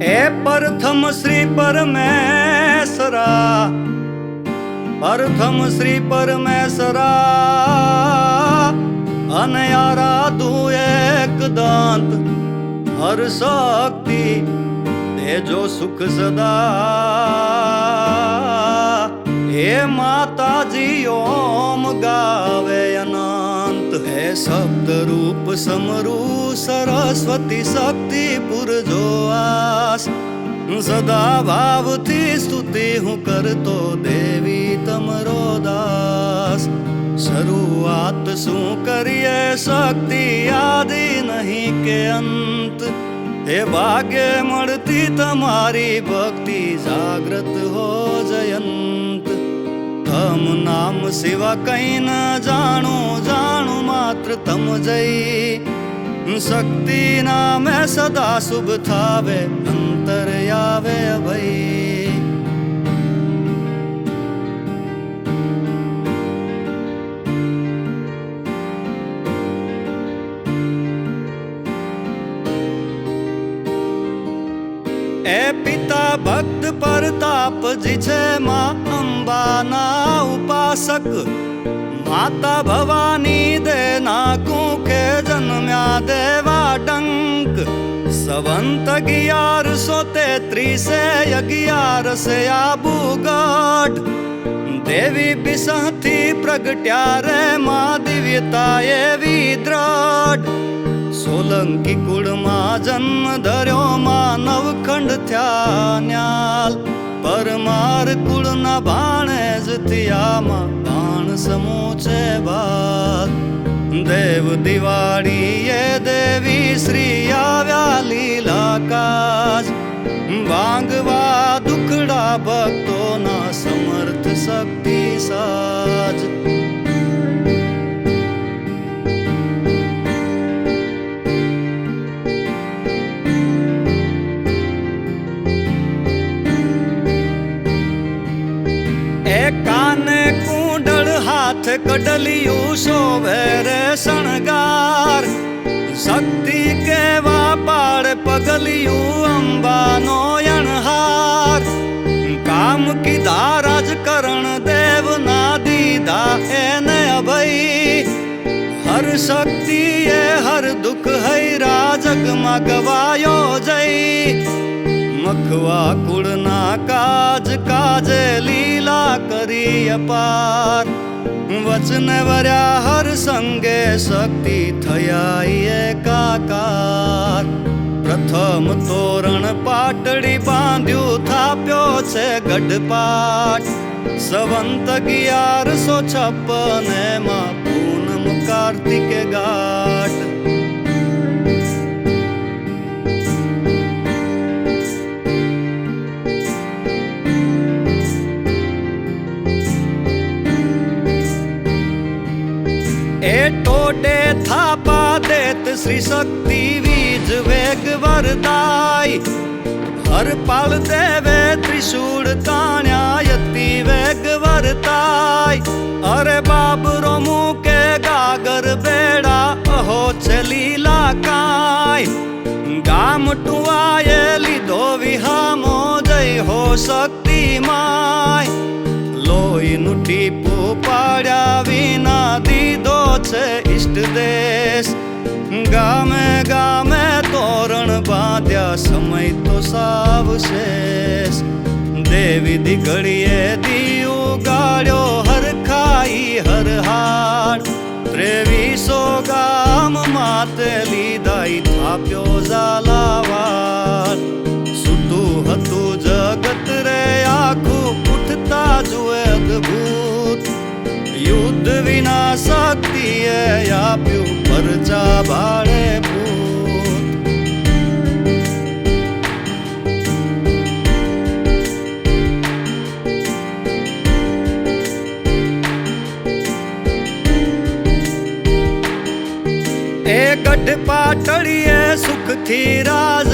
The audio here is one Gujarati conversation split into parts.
એ પ્રથમ શ્રી પરમેશ્વરા, પ્રથમ શ્રી પરમેશ્વરા, અને આરાધુ એક દાંત હર શક્તિ તેજો સુખ સદા. હે માતાજી ઓમ ગાવે અનંત. હે શબ્દ રૂપ સમરૂ સરસ્વતી શક્તિ પુરજો આસ સદા ભાવથી સ્તુતિ હું કરતો દેવી તમરો દાસ શરૂઆત શું કરીએ શક્તિ આદિ નહીં કે અંત એ ભાગ્ય મળતી તમારી ભક્તિ જાગ્રત હો જયંત તમ નામ સિવા કઈ ન જાણું જાણું માત્ર તમ જઈ શક્તિ નામે સદા શુભ થાવે અંતર આવે ભાઈ એ પિતા ભક્ત પ્રતાપજી છે માં અંબાના ઉપાસક માતા ભવાની દેના કુખે જન્મ્યા દેવા ડંક સંવંત અગિયારસો તેત્રીસે અગિયારસે આબુગઢ દેવી બિસહથી પ્રગટ્યા રે મા દિવ્યતા એવી દ્રઢ સોલંકી કુળમાં જન્મ ધર્યો માનવ ખંડ થયા ન્યાલ પરમાર કુળના ભાણે જ થયામાં બાણ છે બાલ દેવ દિવાળી એ દેવી શ્રી આવ્યા લીલા કાજ વાંગવા દુખડા ભક્તોના સમર્થ શક્તિ હાથ કડલિયું શોભે રે શણગાર. શક્તિ કેવા પાડ પગલિયું અંબાનો અણહાર કામ કીધા રાજકરણ દેવના દીધા એને અભય. હર શક્તિ એ હર દુઃખ હૈરા જગમાં ગવાયો જય. મખવા કુળના કાજ કાજે લીલા કરી અપાર વચન વર્યા હર સંગે શક્તિ થયા એકાકાર. પ્રથમ તોરણ પાટડી બાંધ્યું થાપ્યો છે ગઢપાટ સવંત અગિયારસો છપ્પનમાં પૂનમ કાર્તિકે ઘાટ એ ટોડે થાપા દેત, શ્રી શક્તિ વીજ વેગ વરદાય હર પાલ દેવે ત્રિશૂળ તાણ્યાયતિ વેગ વરતાય. અરે બાબરો મૂકે ગાગર બેડા, અહો છે લીલા કાય ગામ ટુવાએ લીધો વિહામો જય હો શક્તિ માય. લોહીનું ટીપું પાડ્યા વિના દીધો છે ઈષ્ટ દેશ. ગામે ગામે તોરણ બાંધ્યા સમય તો સાવ શેષ. દેવી દીકડીએ દીયું ગાળ્યો હર ખાઈ હર હાડ ત્રેવીસો ગામ માતે લીધાઈ થાપ્યો ઝાલાવાડ. સુતું હતું જગત રે, આખું ઉઠતા જુએ અદ્ભુત યુદ્ધ વિના શક્તિએ આપ્યું પરચા ભાડે એ ગઢ પાટળીએ સુખથી રાજે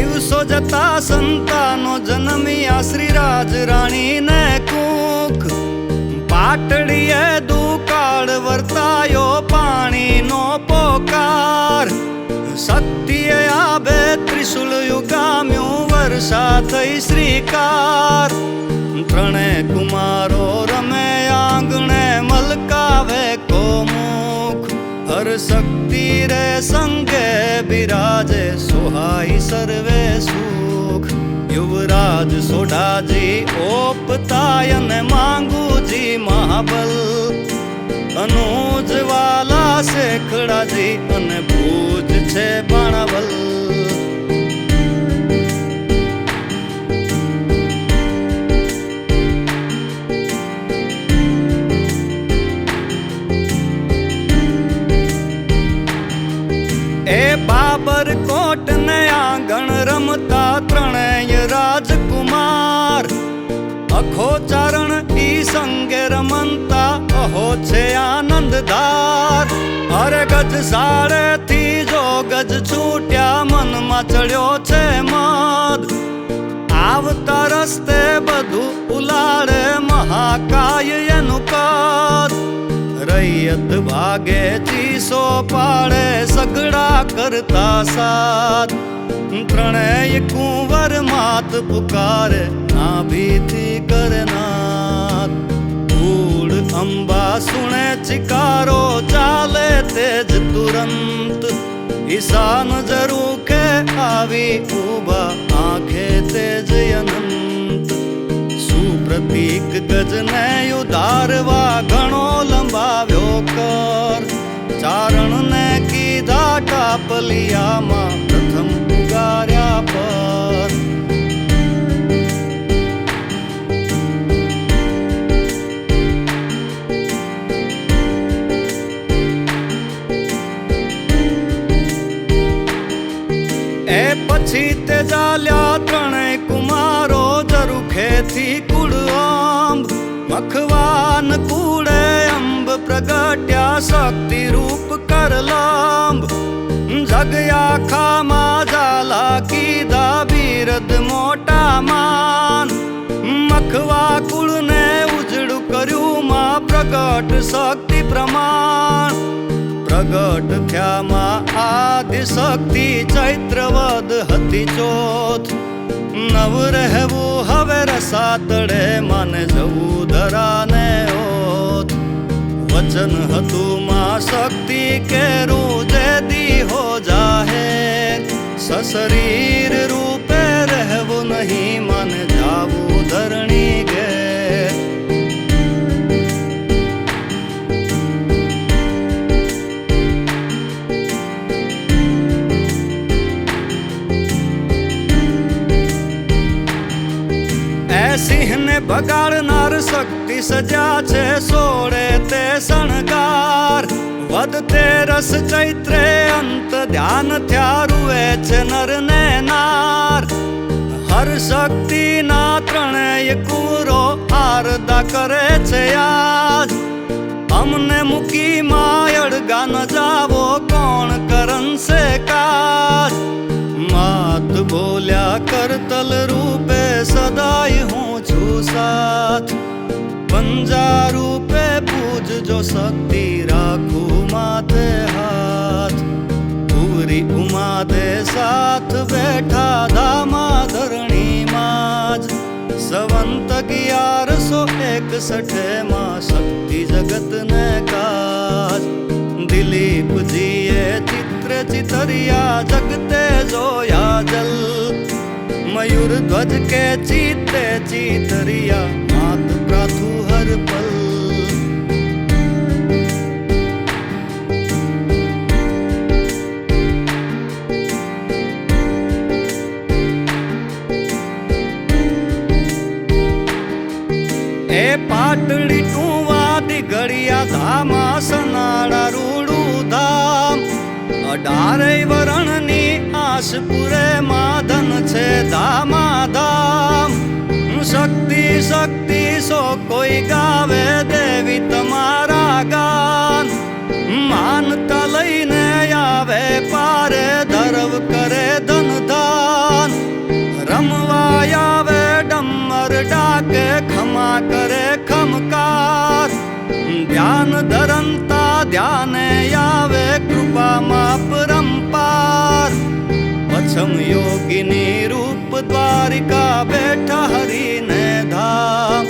દિવસો જતા સંતાનો જન્મ્યા શ્રી રાજ રાણીને કુક. પાટડીએ દુકાળ વર્તાયો પાણીનો પોકાર. શક્તિએ આબે ત્રિશુલ યુગામ્યું વર્ષા થઈ શ્રીકાર. શક્તિ રે સંગે બિરાજે સોહાઈ સર્વે સુખ યુવરાજ સોઢાજી ઓપતાયન માંગુજી મહાબલ અનુજવાલા શેખડાજી અને ભૂજ છે બાણાવલ સંગે રમંતા અહો છે આનંદધાર અરે ગજ સાડે થી જો ગજ છૂટ્યા, મનમાં ચડ્યો છે મદ આવતા રસ્તે બધું ઉલાડે રૈયત ભાગે ચીસો પાડે સગડા કરતા સાથ. ત્રણેય કુંવર માત પુકારે, ના ભીતી કરનાથ ધૂળ અંબા સુણે ચિકારો ચાલે તેજ તુરંત. ઈશાન જરૂ કે આવી ઊભા આંખે તેજ અનંત. સુપ્રતીક ગજને ઉદારવા ઘણો લંબાવ્યો. કર ચારણને કીધા ટાપલિયામાં પ્રથમ ઉગાર્યા પર. એ પછી તે ચાલ્યા ત્રણેય કુમારો જરુખેથી કુળ આંબ મખવાન કુળે પ્રગટ્યા શક્તિ રૂપ કરલાંબ જગયા ખામાં ઝાલા કીધા બિરદ મોટા માન મખવા કુળને ઉજળું કર્યું માં પ્રગટ શક્તિ પ્રમાણ પ્રગટ થયામાં આદિ શક્તિ ચૈત્રવદ હતી ચોથ નવ રહેવું હવે રસાતળે મને જવું ધરા વચન હતું માં શક્તિ કેરું જે દી હો જાહે. સશરીર રૂપે રહેવું નહીં. વધતે રસ ચૈત્રે અંત ધ્યાન થયા રૂએ છે નર ને નાર. હર શક્તિ ના ત્રણેય કુરો આરદા કરે છે આજ અમને મૂકી માયડ ગાન જાવો કોણ કરનશે કાજ. માત બોલ્યા કરતલ રૂપે સદાય હું છું સાથ. પંજા પૂજજો શક્તિ રાખું માથે હાથ પૂરી ઉમા દે સાથ બેઠા દામા ધરણી માં જ સંવંત અગિયારસો એકસઠે માં શક્તિ જગત ને કાજ દિલીપજીએ ચિત્ર ચિતરિયા જગતે જોયા જલ મયુર ધ્વજ કે ચિત્તે ચિતરિયા માત પ્રાથુ હર પલ આશપુરે માધન છે ધામા ધામ શક્તિ શક્તિ સો કોઈ ગાવે દેવી તમારા ગાન. માનતા લઈને આવે પારે ધરવ કરે યોગીની રૂપ દ્વારિકા બેઠા હરીને ધામ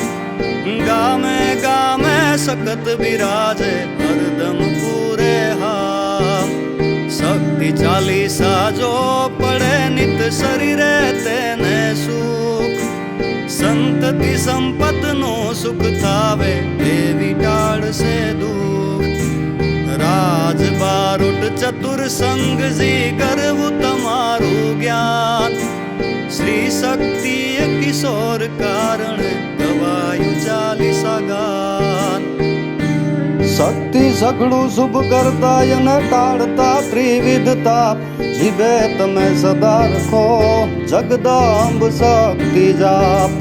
ગામે ગામે સખત બિરાજે હરદમ પૂરે હામ શક્તિ ચાલીસા જો પડે નિત શરીરે તેને સુખ સંતતિ સંપતનો સુખ થાવે એવી ટાળશે દુઃખ રાજ બારુટ ચતુર સંગજી કરવું તમારું જ્ઞાન શ્રી શક્તિ કિશોર કારણે ગવાયું ચાલીસા ગાન શક્તિ સઘળું શુભ કરતા અને ટાળતા ત્રિવિધતા જીવે તમે સદા રખો જગદંબ શક્તિ જાપ